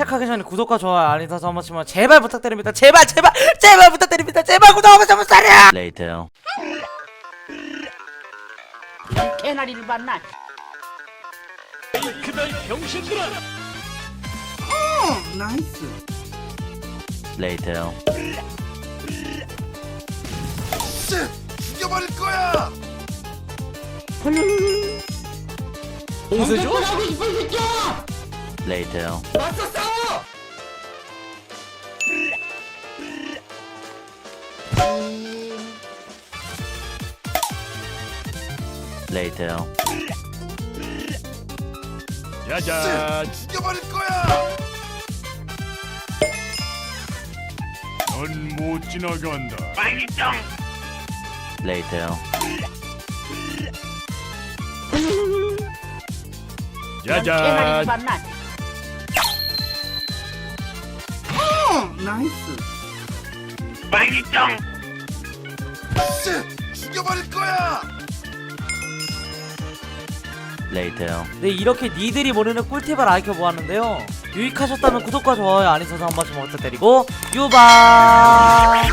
시작하기 전에 구독과 좋아요 알림 설정 한 번씩만 제발 부탁드립니다 제발 제발 제발 부탁드립니다 제발 구독 한 번씩 사려 Later. 개나리를 봤나? Later. 죽여버릴 거야! 봉쇄죠? Later. Later. 짜잔! 죽여버릴 거야! 넌 못 지나간다. Later. 개나 리를 봤나? 죽여버릴 거야! Later. 네 이렇게 니들이 모르는 꿀팁을 알려보았는데요 유익하셨다면 구독과 좋아요 설정 한 번씩 부탁드리고 유바